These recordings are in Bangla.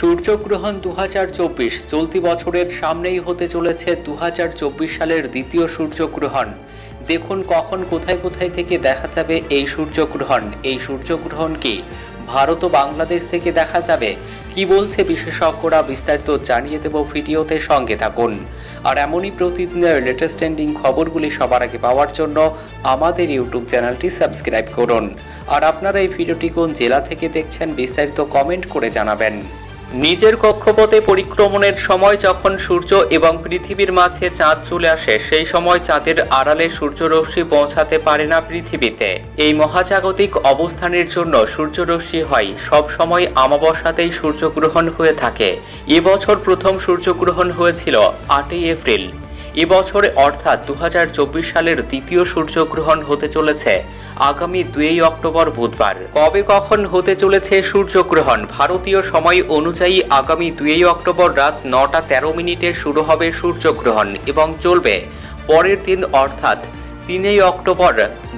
সূর্যগ্রহণ দু হাজার চব্বিশ চলতি বছরের সামনেই হতে চলেছে দু হাজার চব্বিশ সালের দ্বিতীয় সূর্যগ্রহণ। দেখুন কখন কোথায় কোথায় থেকে দেখা যাবে এই সূর্যগ্রহণ। এই সূর্যগ্রহণ কি ভারত ও বাংলাদেশ থেকে দেখা যাবে? কি বলছে বিশেষজ্ঞরা বিস্তারিত জানিয়ে দেব ভিডিওতে সঙ্গে থাকুন। আর এমনই প্রতিদিনের লেটেস্ট ট্রেন্ডিং খবরগুলি সবার আগে পাওয়ার জন্য আমাদের ইউটিউব চ্যানেলটি সাবস্ক্রাইব করুন। আর আপনারা এই ভিডিওটি কোন জেলা থেকে দেখছেন বিস্তারিত কমেন্ট করে জানাবেন। নিজের কক্ষপথে পরিক্রমণের সময় যখন সূর্য এবং পৃথিবীর মাঝে চাঁদ চলে আসে, সেই সময় চাঁদের আড়ালে সূর্যরশ্মি পৌঁছাতে পারে না পৃথিবীতে। এই মহাজাগতিক অবস্থানের জন্য সূর্যরশ্মি হয়। সব সময় আমাবস্যাতেই সূর্যগ্রহণ হয়ে থাকে। এবছর প্রথম সূর্যগ্রহণ হয়েছিল আটই এপ্রিল। এবছরে অর্থাৎ দু হাজার চব্বিশ সালের দ্বিতীয় সূর্যগ্রহণ হতে চলেছে। আগামী দুই অক্টোবর বুধবার। কবে কখন হতে চলেছে সূর্যগ্রহণ? ভারতীয় সময় অনুযায়ী আগামী দুই অক্টোবর রাত নটা তেরো মিনিটে শুরু হবে সূর্যগ্রহণ এবং চলবে। পরের দিন অর্থাৎ তিনই অক্টোবর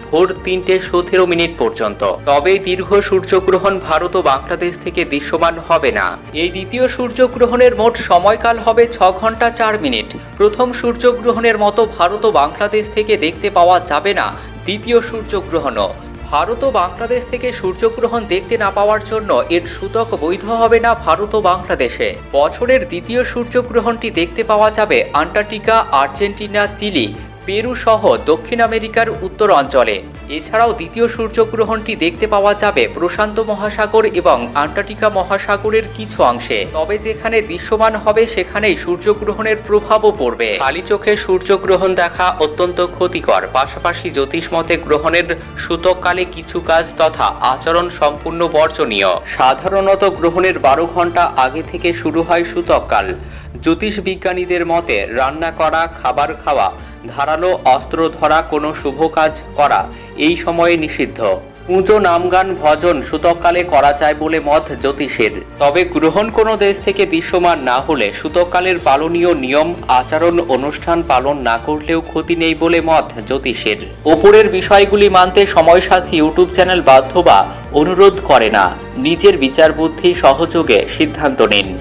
ভোর তিনটে সতেরো মিনিট পর্যন্ত। তবে দীর্ঘ সূর্যগ্রহণ ভারত ও বাংলাদেশ থেকে দৃশ্যমান হবে না। এই দ্বিতীয় সূর্যগ্রহণের মোট সময়কাল হবে ছ ঘণ্টা চার মিনিট। প্রথম সূর্যগ্রহণের মতো ভারত ও বাংলাদেশ থেকে দেখতে পাওয়া যাবে না দ্বিতীয় সূর্যগ্রহণও। ভারত ও বাংলাদেশ থেকে সূর্যগ্রহণ দেখতে না পাওয়ার জন্য এর সূতক বৈধ হবে না ভারত ও বাংলাদেশে। বছরের দ্বিতীয় সূর্যগ্রহণটি দেখতে পাওয়া যাবে আন্টার্কটিকা, আর্জেন্টিনা, চিলি। পেরু সহ দক্ষিণ আমেরিকার উত্তর অঞ্চলে। এছাড়াও দ্বিতীয় সূর্যগ্রহণটি দেখতে পাওয়া যাবে প্রশান্ত মহাসাগর এবং আন্টার্কটিকা মহাসাগরের কিছু অংশে। তবে যেখানে দৃশ্যমান হবে সেখানেই সূর্যগ্রহণের প্রভাবও পড়বে। খালি চোখে সূর্যগ্রহণ দেখা অত্যন্ত ক্ষতিকর। পাশাপাশি জ্যোতিষমতে গ্রহণের সূতককালে কিছু কাজ তথা আচরণ সম্পূর্ণ বর্জনীয়। সাধারণত গ্রহণের বারো ঘণ্টা আগে থেকে শুরু হয় সূতককাল। জ্যোতিষ বিজ্ঞানীদের মতে রান্না করা, খাবার খাওয়া ধারালো অস্ত্র ধরা কোনো শুভ কাজ করা এই সময়ে নিষিদ্ধ। পুজো, নামগান, ভজন সূতককালে করা যায় বলে মত জ্যোতিষের। তবে গ্রহণ কোনো দেশ থেকে দৃশ্যমান না হলে সূতককালের পালনীয় নিয়ম, আচরণ, অনুষ্ঠান পালন না করলেও ক্ষতি নেই বলে মত জ্যোতিষের। ওপরের বিষয়গুলি মানতে সময় সাথী ইউটিউব চ্যানেল বাধ্য বা অনুরোধ করে না। নিজের বিচার বুদ্ধি সহযোগে সিদ্ধান্ত নিন।